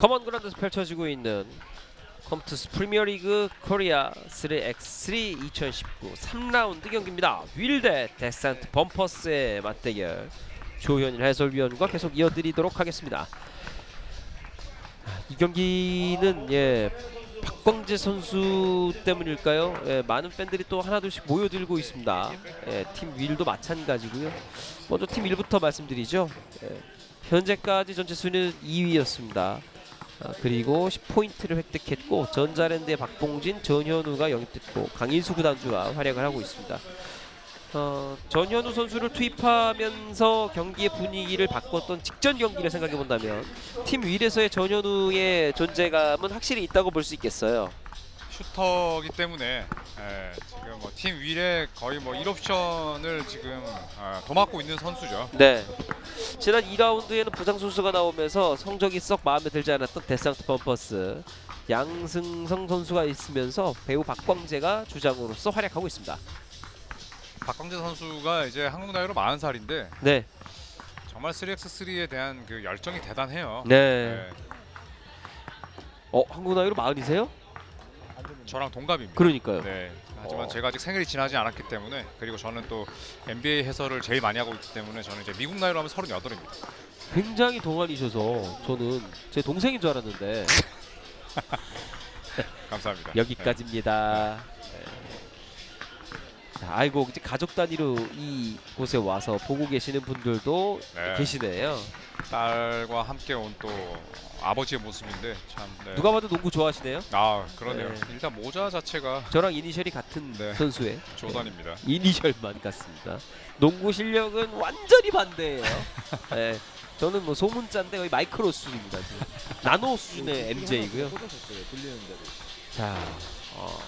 커먼 그라운드에서 펼쳐지고 있는 컴투스 프리미어리그 코리아 3x3 2019 3라운드 경기입니다. 윌대 데산트 범퍼스의 맞대결 조현일 해설위원과 계속 이어드리도록 하겠습니다. 아, 이 경기는 예 박광재 선수 때문일까요? 예, 많은 팬들이 또 하나둘씩 모여들고 있습니다. 예, 팀 윌도 마찬가지고요. 먼저 팀 1부터 말씀드리죠. 예, 현재까지 전체 순위는 2위였습니다. 아, 그리고 10포인트를 획득했고 전자랜드의 박봉진, 전현우가 영입됐고 강인수 구단주가 활약을 하고 있습니다. 어, 전현우 선수를 투입하면서 경기의 분위기를 바꿨던 직전 경기를 생각해 본다면 팀 윌에서의 전현우의 존재감은 확실히 있다고 볼 수 있겠어요. 슈터기 때문에 예, 지금 뭐 팀 위에 거의 뭐 1옵션을 지금 아, 도맡고 있는 선수죠. 네. 지난 2라운드에는 부상 선수가 나오면서 성적이 썩 마음에 들지 않았던 데상트 범퍼스 양승성 선수가 있으면서 배우 박광재가 주장으로서 활약하고 있습니다. 박광재 선수가 이제 한국 나이로 40살인데 네. 정말 3x3에 대한 그 열정이 대단해요. 네. 예, 어, 한국 나이로 마흔이세요? 저랑 동갑입니다. 그러니까요. 네. 하지만 어. 제가 아직 생일이 지나지 않았기 때문에 그리고 저는 또 NBA 해설을 제일 많이 하고 있기 때문에 저는 이제 미국 나이로 하면 38입니다. 굉장히 동안이셔서 저는 제 동생인 줄 알았는데 감사합니다. 여기까지입니다. 네. 자, 아이고 이제 가족 단위로 이 곳에 와서 보고 계시는 분들도 네. 계시네요. 네. 딸과 함께 온 또 아버지의 모습인데 참 네. 누가 봐도 농구 좋아하시네요. 아 그러네요. 네. 일단 모자 자체가 저랑 이니셜이 같은 네. 선수의 조던입니다. 이니셜만 같습니다. 농구 실력은 완전히 반대예요. 네. 저는 뭐 소문자인데 거의 마이크로 수준입니다. 지금. 나노 수준의 MJ고요. 자, 어,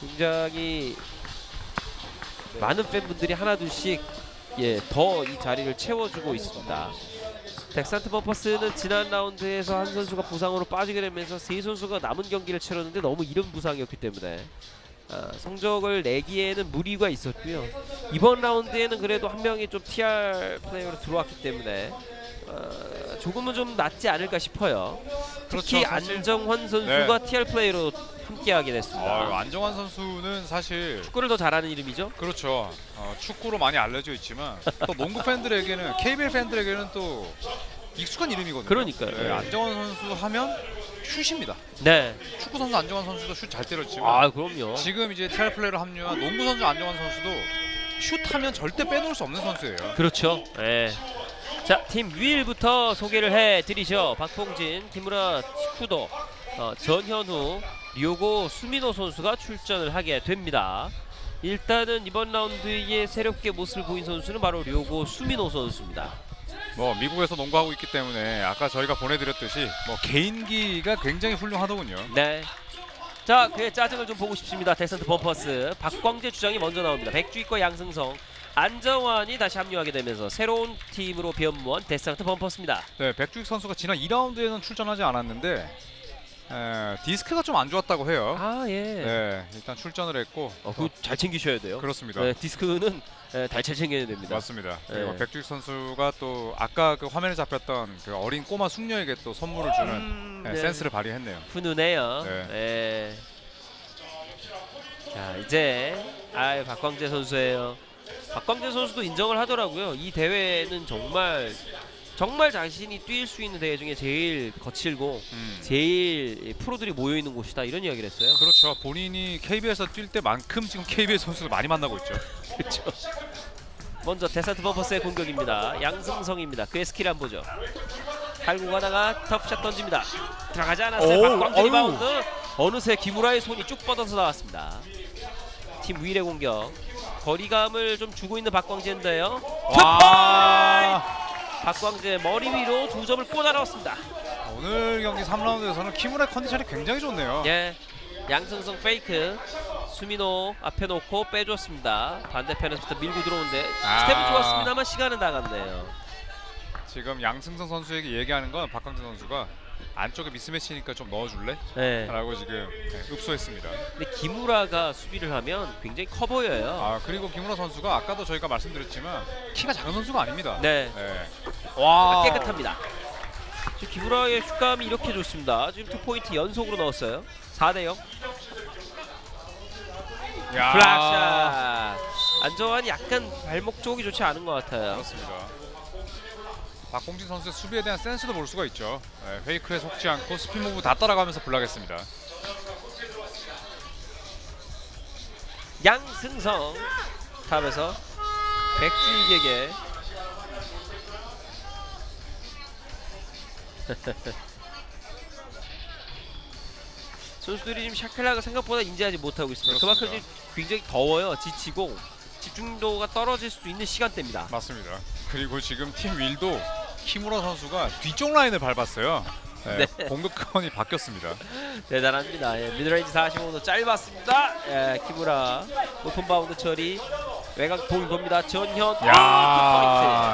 굉장히 많은 팬분들이 하나둘씩 예, 더 이 자리를 채워주고 있습니다. 덱산트 버퍼스는 지난 라운드에서 한 선수가 부상으로 빠지게 되면서 세 선수가 남은 경기를 치렀는데 너무 이른 부상이었기 때문에 아, 성적을 내기에는 무리가 있었고요. 이번 라운드에는 그래도 한 명이 좀 TR 플레이어로 들어왔기 때문에 어, 조금은 좀 낫지 않을까 싶어요. 특히 그렇죠, 안정환 선수가 TR 플레이로 함께하게 됐습니다. 아, 안정환 선수는 사실 축구를 더 잘하는 이름이죠. 그렇죠. 어, 축구로 많이 알려져 있지만 또 농구 팬들에게는 KBL 팬들에게는 또 익숙한 이름이거든요. 그러니까요. 네, 안정환 선수 하면 슛입니다. 네. 축구 선수 안정환 선수도 슛 잘 때렸지만 아 그럼요. 지금 이제 TR 플레이로 합류한 농구 선수 안정환 선수도 슛하면 절대 빼놓을 수 없는 선수예요. 그렇죠. 네. 자, 팀 위일부터 소개를 해 드리죠. 박봉진, 김우라, 치쿠도, 어, 전현우, 류고, 수민호 선수가 출전을 하게 됩니다. 일단은 이번 라운드에 새롭게 모습을 보인 선수는 바로 류고 수민호 선수입니다. 뭐 미국에서 농구하고 있기 때문에 아까 저희가 보내드렸듯이 뭐 개인기가 굉장히 훌륭하더군요. 네. 자, 그의 짜증을 좀 보고 싶습니다. 데센트 범퍼스 박광재 주장이 먼저 나옵니다. 백주익과 양승성, 안정환이 다시 합류하게 되면서 새로운 팀으로 변모한 데센트 범퍼스입니다. 네, 백주익 선수가 지난 2라운드에는 출전하지 않았는데 에, 디스크가 좀 안 좋았다고 해요. 아 예. 네, 일단 출전을 했고 어, 그거 잘 챙기셔야 돼요. 그렇습니다. 네, 디스크는 예, 잘 챙겨야 됩니다. 맞습니다. 그리고 네. 백주익 선수가 또 아까 그 화면에 잡혔던 그 어린 꼬마 숙녀에게 또 선물을 주는 음, 네, 네. 센스를 발휘했네요. 훈훈해요. 네. 예. 자 이제 아 박광재 선수예요. 박광재 선수도 인정을 하더라고요. 이 대회는 정말 정말 자신이 뛸 수 있는 대회 중에 제일 거칠고 음. 제일 프로들이 모여 있는 곳이다 이런 이야기를 했어요. 그렇죠. 본인이 KB에서 뛸 때만큼 지금 KBS 선수를 많이 만나고 있죠. 그렇죠. 먼저 데산트 버퍼스의 공격입니다. 양승성입니다. 그의 스킬 한번 보죠. 달고 가다가 터프샷 던집니다. 들어가지 않았어요. 어우. 리바운드. 어느새 김우라의 손이 쭉 뻗어서 나왔습니다. 팀 위의 공격. 거리감을 좀 주고 있는 박광재인데요. 와. 박광재 머리 위로 두 점을 꽂아 넣었습니다. 오늘 경기 3라운드에서는 키무라의 컨디션이 굉장히 좋네요. 예. 양승성 페이크. 수민호 앞에 놓고 빼줬습니다. 반대편에서부터 밀고 들어오는데 아. 스텝은 좋았습니다만 시간은 나갔네요. 지금 양승성 선수에게 얘기하는 건 박광재 선수가 안쪽에 미스매치니까 좀 넣어줄래? 네. 라고 지금 네, 읍소했습니다. 근데 김우라가 수비를 하면 굉장히 커 보여요. 아 그리고 김우라 선수가 아까도 저희가 말씀드렸지만 키가 작은 선수가 아닙니다. 네. 네. 와 깨끗합니다. 지금 기브라의 슛감이 이렇게 좋습니다. 지금 투 포인트 연속으로 넣었어요. 4대 0. 야. 블락샷. 안정환이 약간 발목 쪽이 좋지 않은 것 같아요. 그렇습니다. 박봉진 선수의 수비에 대한 센스도 볼 수가 있죠. 네, 페이크에 속지 않고 스핀 무브 다 따라가면서 블락했습니다. 양승성 탑에서 백주익에게 선수들이 지금 샤클락을 생각보다 인지하지 못하고 있습니다. 그만큼 그렇습니다. 지금 굉장히 더워요. 지치고 집중도가 떨어질 수도 있는 시간대입니다. 맞습니다. 그리고 지금 팀 윌도 키무라 선수가 뒤쪽 라인을 밟았어요. 네, 네. 공격권이 바뀌었습니다. 대단합니다. 예, 미드레인지 45도 짧았습니다. 예, 키무라 높은 바운드 처리 외곽 볼 겁니다. 전현 아,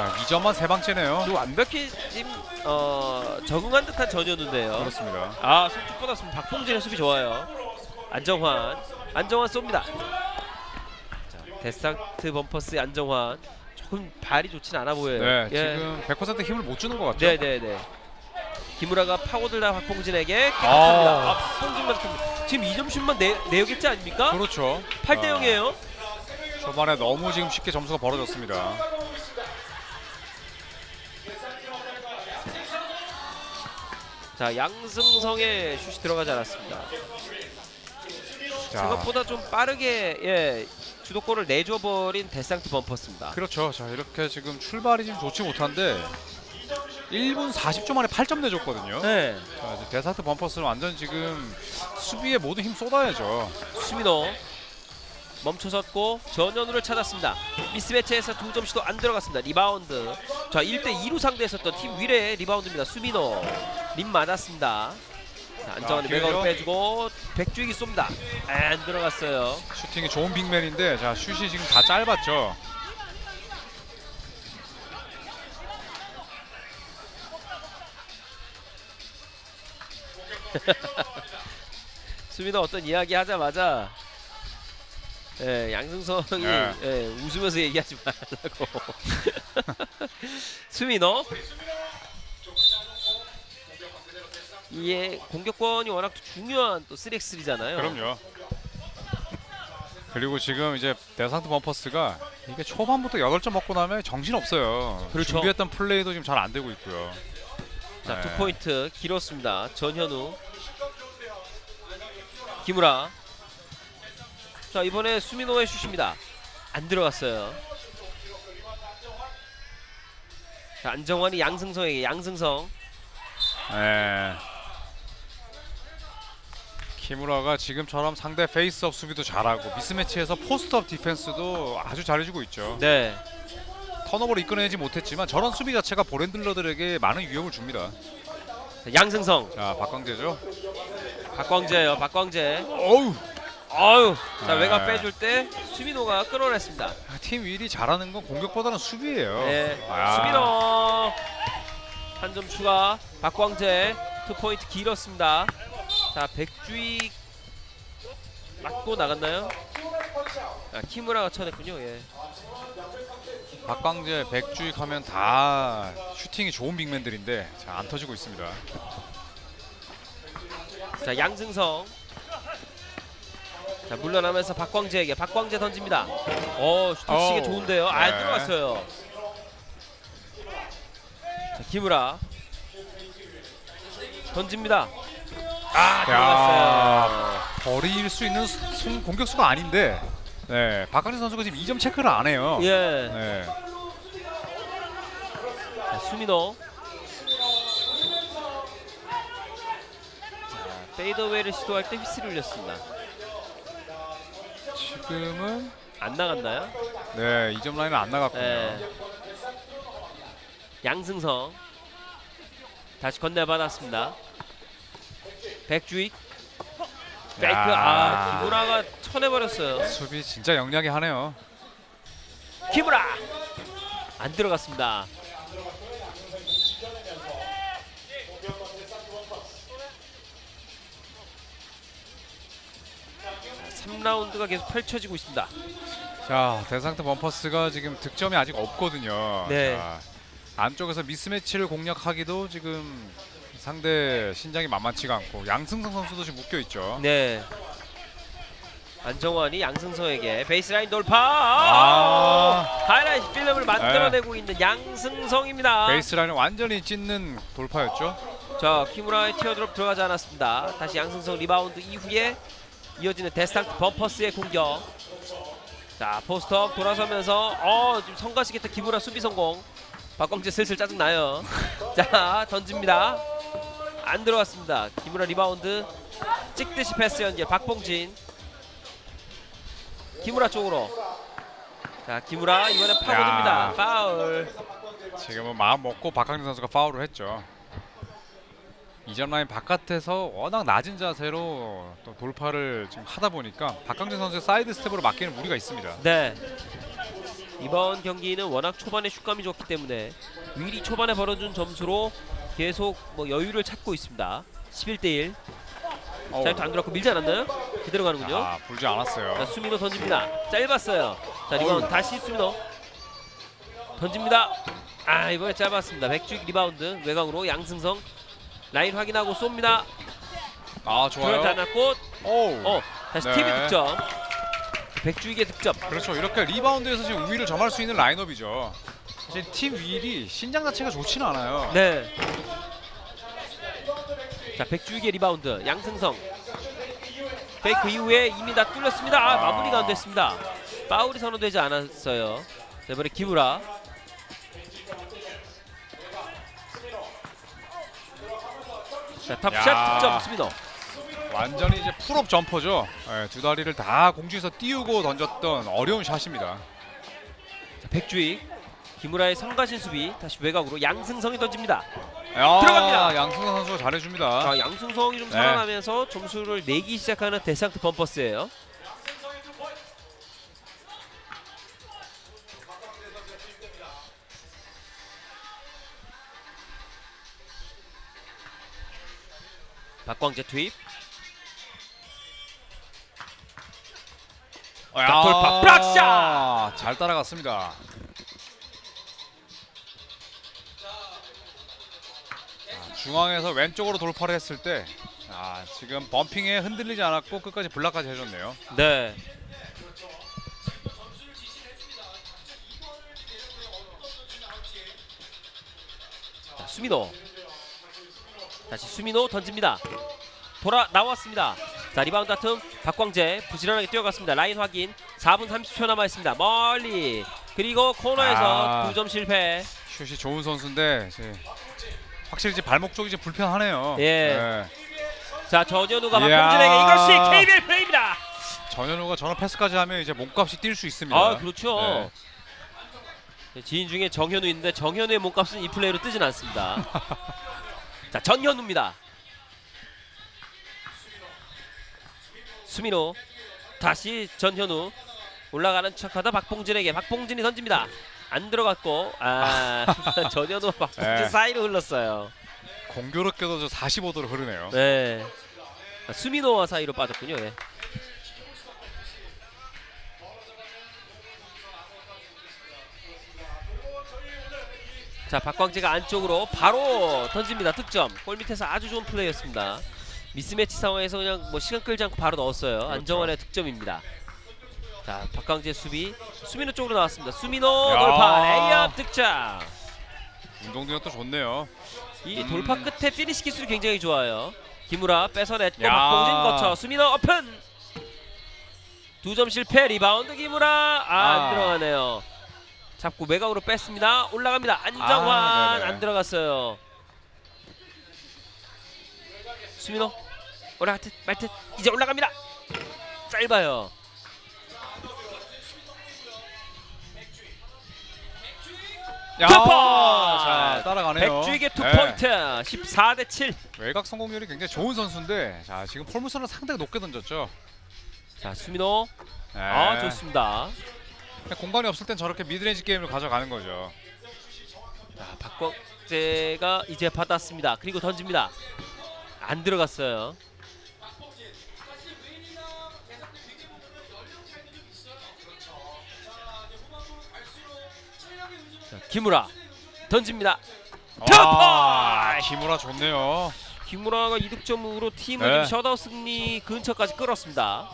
야, 2점만 세 방째네요. 그 완벽히 지금 어, 적응한 듯한 전현우인데요. 그렇습니다. 아 손톱보다 지금 박봉진의 수비 좋아요. 안정환, 안정환 쏩니다. 자, 데스타트 범퍼스의 안정환 조금 발이 좋진 않아 보여요. 네, 예. 지금 100% 힘을 못 주는 것 같죠? 네, 네, 네. 김우라가 파고들다 박봉진에게 깨끗합니다. 아. 아, 박봉진만 좀- 지금 2점 슛만 내, 내야겠지 아닙니까? 그렇죠. 8대 아, 0이에요. 초반에 너무 지금 쉽게 점수가 벌어졌습니다. 자, 양승성의 슛이 들어가지 않았습니다. 자, 생각보다 좀 빠르게 예, 주도골을 내줘버린 데상트 범퍼스입니다. 그렇죠. 자, 이렇게 지금 출발이 좀 좋지 못한데 1분 40초 만에 8점 내줬거든요. 네. 자, 이제 데사트 범퍼스는 완전 지금 수비에 모든 힘 쏟아야죠. 수민호 멈춰섰고 전현우를 찾았습니다. 미스매치에서 두 점 시도 안 들어갔습니다. 리바운드. 자 1대 2로 상대했었던 팀 위례 리바운드입니다. 수민호 림 맞았습니다. 자, 안정환이 아, 외곽으로 기회죠. 빼주고 백주익이 쏩니다. 안 들어갔어요. 슈팅이 좋은 빅맨인데 자 슛이 지금 다 짧았죠. 수민호 어떤 이야기 하자마자 예, 양승성이 네. 예, 웃으면서 얘기하지 말라고. 수민호 이게 공격권이 워낙 또 중요한 또 3x3잖아요. 그럼요. 그리고 지금 이제 데상트 범퍼스가 이게 초반부터 8점 먹고 나면 정신 없어요. 그렇죠. 준비했던 플레이도 지금 잘 안 되고 있고요. 자, 네. 투 포인트 길었습니다. 전현우. 김우라. 자, 이번에 수민호의 슛입니다. 안 들어갔어요. 자, 안정환이 양승성에게 양승성. 네. 키무라가 지금처럼 상대 페이스업 수비도 잘하고 미스매치에서 포스트업 디펜스도 아주 잘해주고 있죠. 네. 턴오버를 이끌어내지 못했지만 저런 수비 자체가 볼핸들러들에게 많은 위협을 줍니다. 자, 양승성. 자 박광재죠. 박광재예요. 박광재. 어우 아유. 자, 네. 외곽 빼줄 때 수민호가 끌어냈습니다. 팀 윌이 잘하는 건 공격보다는 수비예요. 네. 아. 수민호. 한점 추가. 박광재 투 포인트 길었습니다. 자, 백주익 맞고 나갔나요? 아, 키무라가 쳐냈군요. 예. 박광재, 백주익 하면 다 슈팅이 좋은 빅맨들인데 자, 안 터지고 있습니다. 자, 양승성. 자, 물러나면서 박광재에게 박광재 던집니다. 어, 슈팅 치기 어우, 좋은데요. 아, 네. 들어갔어요. 자, 키무라. 던집니다. 아, 들어갔어요. 버릴 수 있는 수- 송- 공격수가 아닌데 네, 박광재 선수가 지금 2점 체크를 안 해요. 예. 네. 자, 수민호. 자, 페이더웨이를 시도할 때 휘슬이 울렸습니다. 지금은 안 나갔나요? 네, 2점 라인은 안 나갔군요. 네. 양승성 다시 건네받았습니다. 백주익 페이크 아 기무라가 쳐내버렸어요. 수비 진짜 영리하게 하네요. 기무라 안 들어갔습니다. 자, 3라운드가 계속 펼쳐지고 있습니다. 자, 대상트 범퍼스가 지금 득점이 아직 없거든요. 네. 자, 안쪽에서 미스매치를 공략하기도 지금 상대 신장이 만만치가 않고 양승성 선수도 지금 묶여 있죠. 네. 안정환이 양승성에게 베이스라인 돌파. 아. 하이라이트 필름을 만들어내고 있는 양승성입니다. 베이스라인을 완전히 찢는 돌파였죠. 자 키무라의 티어드롭 들어가지 않았습니다. 다시 양승성 리바운드 이후에 이어지는 데스탄트 범퍼스의 공격. 자 포스트업 돌아서면서 어 지금 성가시겠다 키무라 수비 성공. 박광재 슬슬 짜증 나요. 자 던집니다. 안 들어갔습니다. 키무라 리바운드 찍듯이 패스 연결 박봉진. 키무라 쪽으로. 자 키무라 이번엔 파고듭니다. 야. 파울. 지금은 마음 먹고 박강진 선수가 파울을 했죠. 이점 라인 바깥에서 워낙 낮은 자세로 또 돌파를 지금 하다 보니까 박강진 선수의 사이드 스텝으로 막기는 무리가 있습니다. 네. 이번 경기는 워낙 초반에 슛감이 좋기 때문에 미리 초반에 벌어준 점수로 계속 뭐 여유를 찾고 있습니다. 11대 1. 어우, 자, 안 들어갔고 밀지 않았나요? 그대로 가는군요. 아, 불지 않았어요. 자, 수민호 던집니다. 짧았어요. 자, 리바운드 어우. 다시 수민호. 던집니다. 아, 이번에 짧았습니다. 백주익 리바운드 외곽으로 양승성 라인 확인하고 쏩니다. 아, 들어가지 좋아요. 않았고 오. 어, 다시 네. TV 득점. 백주익의 득점. 그렇죠. 이렇게 리바운드에서 지금 우위를 점할 수 있는 라인업이죠. 사실 팀 윌이 신장 자체가 좋지는 않아요. 네. 자 백주익의 리바운드 양승성 페이크 이후에 이미 다 뚫렸습니다. 아, 아. 마무리가 안 됐습니다. 파울이 선언되지 않았어요. 자, 이번에 기무라. 자 탑샷 야. 득점 수민호. 완전히 이제 풀업 점퍼죠. 예, 두 다리를 다 공중에서 띄우고 던졌던 어려운 샷입니다. 자, 백주익. 기무라의 성가신 수비 다시 외곽으로 양승성이 던집니다. 야, 들어갑니다. 양승선 선수가 잘해줍니다. 자 양승성이 좀 네. 살아나면서 점수를 내기 시작하는 데상트 범퍼스예요. 박광재 투입. 야, 자, 돌파, 블락샷! 잘 따라갔습니다. 중앙에서 왼쪽으로 돌파를 했을 때, 아, 지금 범핑에 흔들리지 않았고 끝까지 블락까지 해줬네요. 네. 자, 수민호. 다시 수민호 던집니다. 돌아 나왔습니다. 자 리바운드 다툼 박광재 부지런하게 뛰어갔습니다. 라인 확인. 4분 30초 남아 있습니다. 멀리 그리고 코너에서 아. 두점 실패. 슛이 좋은 선수인데 이제 확실히 이제 발목 쪽이 좀 불편하네요. 예. 네. 자 전현우가 이야. 박광진에게 이것이 KBL 플레이입니다. 전현우가 저런 패스까지 하면 이제 몸값이 뛸 수 있습니다. 아 그렇죠. 네. 네, 지인 중에 정현우 있는데 정현우의 몸값은 이 플레이로 뜨진 않습니다. 자 전현우입니다. 수민호 다시 전현우 올라가는 척하다 박봉진에게 박봉진이 던집니다. 안 들어갔고 아 전현우와 박봉진 네. 사이로 흘렀어요. 공교롭게도 저 45도로 흐르네요. 네. 아, 수민호와 사이로 빠졌군요. 네. 자 박광재가 안쪽으로 바로 던집니다. 득점. 골 밑에서 아주 좋은 플레이였습니다. 미스매치 상황에서 그냥 뭐 시간 끌지 않고 바로 넣었어요. 안정환의 득점입니다. 자 박광재 수비 수민호 쪽으로 나왔습니다. 수민호 야. 돌파 레이업 득점. 운동능력 도 좋네요. 이 음. 돌파 끝에 피니시 기술이 굉장히 좋아요. 김우라 뺏어냈고 야. 박봉진 거쳐 수민호 오픈 두 점 실패 리바운드 김우라 아, 아. 안 들어가네요. 잡고 외곽으로 뺐습니다. 올라갑니다. 안정환 아, 네네. 안 들어갔어요. 수민호 올라갈 듯말듯 이제 올라갑니다. 짧아요. 야, 투 포인트! 잘 따라가네요. 백주익의 투 네. 포인트 14 대 7. 외곽 성공률이 굉장히 좋은 선수인데 자 지금 폴무선은 상당히 높게 던졌죠. 자 수민호 네. 아 좋습니다. 공간이 없을 땐 저렇게 미드레인지 게임을 가져가는 거죠. 자, 박광재가 이제 받았습니다. 그리고 던집니다. 안 들어갔어요. 자, 김우라 던집니다. 와, 기무라 좋네요. 김우라가 이득점으로 팀을 네. 지금 셧아웃 승리 근처까지 끌었습니다.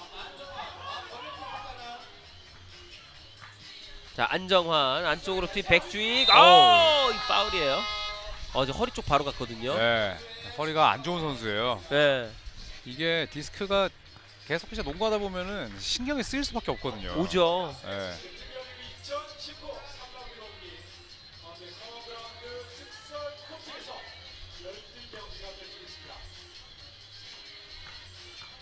자 안정환 안쪽으로 투입 백주익 아이 파울이에요. 어제 허리 쪽 바로 갔거든요. 네, 허리가 안 좋은 선수예요. 네. 이게 디스크가 계속 이제 농구하다 보면은 신경이 쓰일 수밖에 없거든요. 오죠. 네.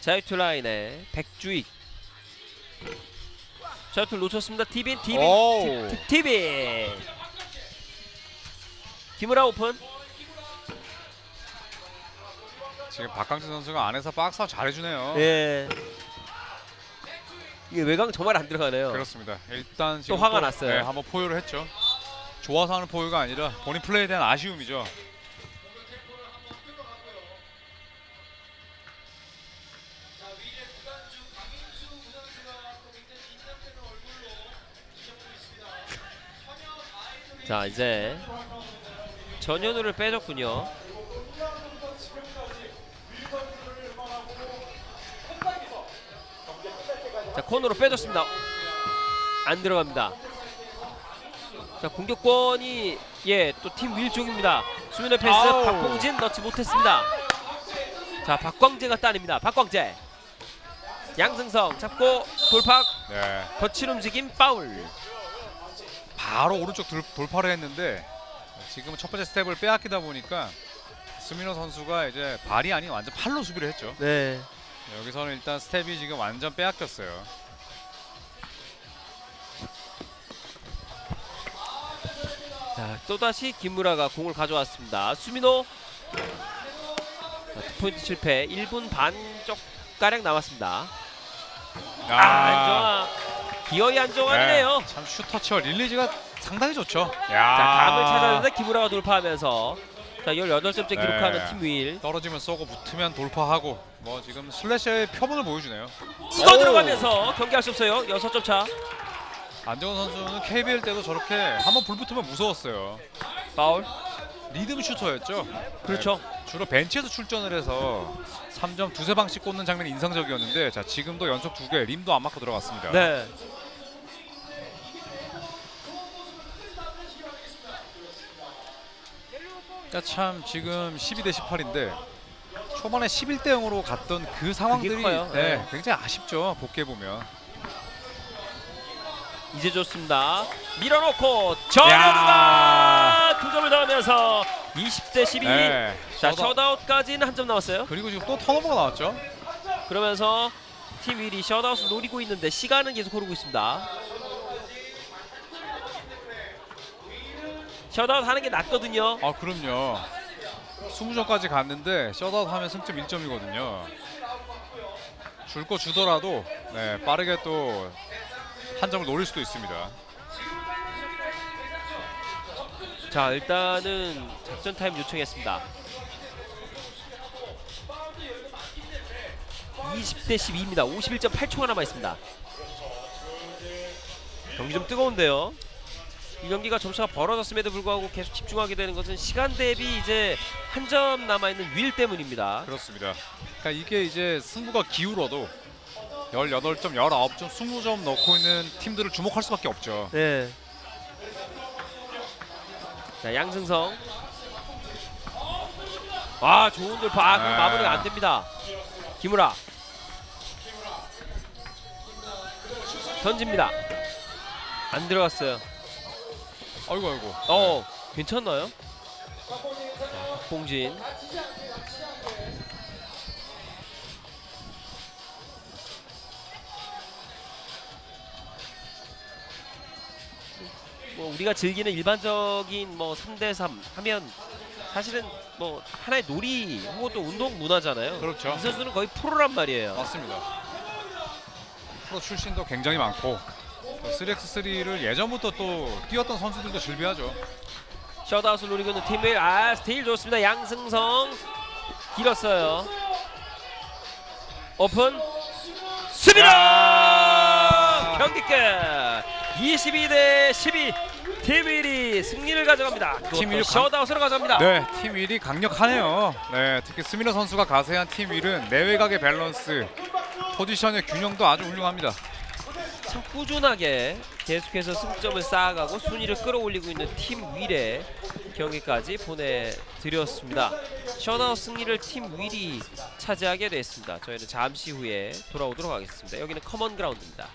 자유투 라인에 백주익. 자유투 놓쳤습니다. 티빈 오우. 티- 티빈. 김우라 오픈. 지금 박강진 선수가 안에서 박스 잘해주네요. 예. 이게 외곽 정말 안 들어가네요. 그렇습니다. 일단 지금 화가 났어요. 네, 한번 포유를 했죠. 좋아서 하는 포유가 아니라 본인 플레이에 대한 아쉬움이죠. 자 이제 전현우를 빼줬군요. 자 코너로 빼줬습니다. 안 들어갑니다. 자 공격권이 예 또 팀 윌 쪽입니다. 수민의 패스 아우. 박봉진 넣지 못했습니다. 자 박광재가 따냅니다. 박광재 양승성 잡고 돌파 네. 거친 움직임 파울. 바로 오른쪽 돌, 돌파를 했는데 지금 첫 번째 스텝을 빼앗기다 보니까 스미노 선수가 이제 발이 아닌 완전 팔로 수비를 했죠. 네. 여기서는 일단 스텝이 지금 완전 빼앗겼어요. 자 또다시 김무라가 공을 가져왔습니다 수민호 자, 투포인트 실패 1분 반 쪽 가량 남았습니다 아, 안정화 기어이 안정환이네요 네, 참 슈터치와 릴리즈가 상당히 좋죠. 자 감을 찾았는데 김무라가 돌파하면서 자 18점째 네. 기록하는 팀윌 떨어지면 쏘고 붙으면 돌파하고 뭐 지금 슬래셔의 표본을 보여주네요. 이거 오! 들어가면서 경기할 수 없어요 6점 차 안정원 선수는 KBL 때도 저렇게 한번 불 붙으면 무서웠어요. 파울 리듬 슈터였죠. 그렇죠 주로 벤치에서 출전을 해서 3점 두세 방씩 꽂는 장면이 인상적이었는데 자 지금도 연속 두 개 림도 안 맞고 들어갔습니다. 네 야, 참 지금 12대 18인데 초반에 11대 0으로 갔던 그 상황들이 커요. 네, 네. 굉장히 아쉽죠. 복귀해 보면. 이제 좋습니다 밀어놓고 전현우가 두 점을 더하면서 20대 12 네. 자 셔다- 셧아웃까지는 한 점 남았어요 그리고 지금 또 턴오버가 나왔죠. 그러면서 팀 윌이 셧아웃을 노리고 있는데 시간은 계속 흐르고 있습니다. 셧아웃 하는 게 낫거든요. 아 그럼요. 20점까지 갔는데 셧아웃 하면 승점 1점이거든요. 줄 거 주더라도 네, 빠르게 또 한 점을 노릴 수도 있습니다. 자 일단은 작전 타임 요청했습니다. 20대 12입니다. 51.8초가 남아 있습니다. 경기 좀 뜨거운데요. 이 경기가 점수가 벌어졌음에도 불구하고 계속 집중하게 되는 것은 시간 대비 이제 한 점 남아 있는 윌 때문입니다. 그렇습니다. 그러니까 이게 이제 승부가 기울어도 18점, 19점, 20점 넣고 있는 팀들을 주목할 수밖에 없죠. 네. 자 양승성. 와 좋은 돌파. 아, 그럼 네. 마무리가 안 됩니다. 김우라. 던집니다. 안 들어갔어요. 아이고 아이고. 어 괜찮나요? 자, 박봉진. 뭐 우리가 즐기는 일반적인 뭐 3대 3 하면 사실은 뭐 하나의 놀이 혹은 또 운동 문화잖아요. 그렇죠. 이 선수는 거의 프로란 말이에요. 맞습니다. 프로 출신도 굉장히 많고 3x3를 예전부터 또 뛰었던 선수들도 즐비하죠. 셧아웃을 노리고 있는 팀을 아 스테일 좋습니다. 양승성 길었어요. 오픈 수비다 경기 끝 22대 12 팀 1위 승리를 가져갑니다. 팀팀일 1위 셧아웃으로 가져갑니다. 네, 팀 1이 강력하네요. 네, 특히 스미너 선수가 가세한 팀 1은 내외각의 밸런스, 포지션의 균형도 아주 훌륭합니다. 참 꾸준하게 계속해서 승점을 쌓아가고 순위를 끌어올리고 있는 팀 윌의 경기까지 보내드렸습니다. 셧아웃 승리를 팀 윌이 차지하게 됐습니다. 저희는 잠시 후에 돌아오도록 하겠습니다. 여기는 커먼 그라운드입니다.